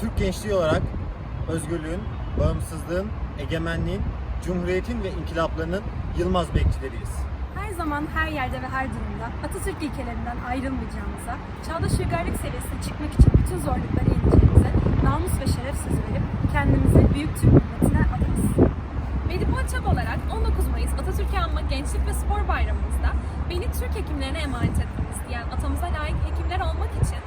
Türk gençliği olarak özgürlüğün, bağımsızlığın, egemenliğin, cumhuriyetin ve inkılaplarının yılmaz bekçileriyiz. Her zaman, her yerde ve her durumda Atatürk ilkelerinden ayrılmayacağımıza, çağdaş uygarlık seviyesine çıkmak için bütün zorlukları yeneceğimize, namus ve şeref sözü verip kendimizi büyük Türk milletine adarız. Medipol olarak 19 Mayıs Atatürk'ü anma Gençlik ve Spor Bayramımızda beni Türk hekimlerine emanet etmek isteyen atamıza layık hekimler olmak için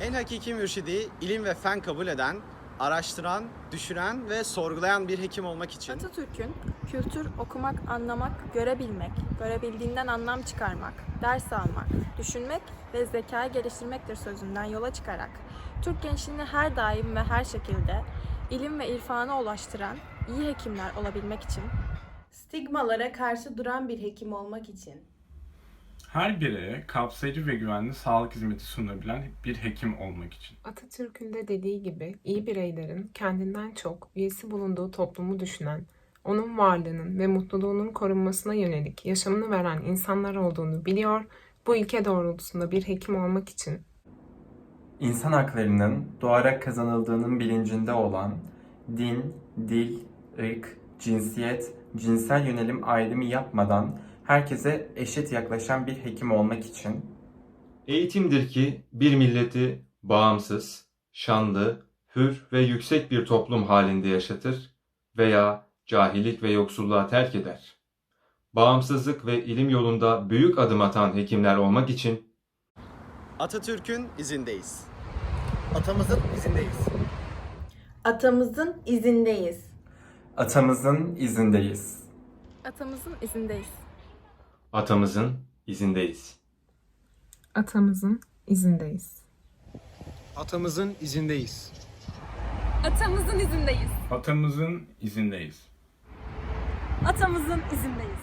En hakiki mürşidi ilim ve fen kabul eden, araştıran, düşünen ve sorgulayan bir hekim olmak için. Atatürk'ün kültür okumak, anlamak, görebilmek, görebildiğinden anlam çıkarmak, ders almak, düşünmek ve zekayı geliştirmektir sözünden yola çıkarak Türk gençliğini her daim ve her şekilde ilim ve irfana ulaştıran iyi hekimler olabilmek için Stigmalara karşı duran bir hekim olmak için Her bireye kapsayıcı ve güvenli sağlık hizmeti sunabilen bir hekim olmak için. Atatürk'ün de dediği gibi iyi bireylerin kendinden çok üyesi bulunduğu toplumu düşünen, onun varlığının ve mutluluğunun korunmasına yönelik yaşamını veren insanlar olduğunu biliyor, bu ilke doğrultusunda bir hekim olmak için İnsan haklarının doğarak kazanıldığının bilincinde olan, din, dil, ırk, cinsiyet, cinsel yönelim ayrımı yapmadan herkese eşit yaklaşan bir hekim olmak için Eğitimdir ki bir milleti bağımsız, şanlı, hür ve yüksek bir toplum halinde yaşatır veya cahillik ve yoksulluğa terk eder. Bağımsızlık ve ilim yolunda büyük adım atan hekimler olmak için Atatürk'ün izindeyiz. Atamızın izindeyiz. atamızın izindeyiz. atamızın izindeyiz. atamızın izindeyiz. Atamızın izindeyiz. atamızın izindeyiz. Atamızın izindeyiz. atamızın izindeyiz. Atamızın izindeyiz. Atamızın izindeyiz.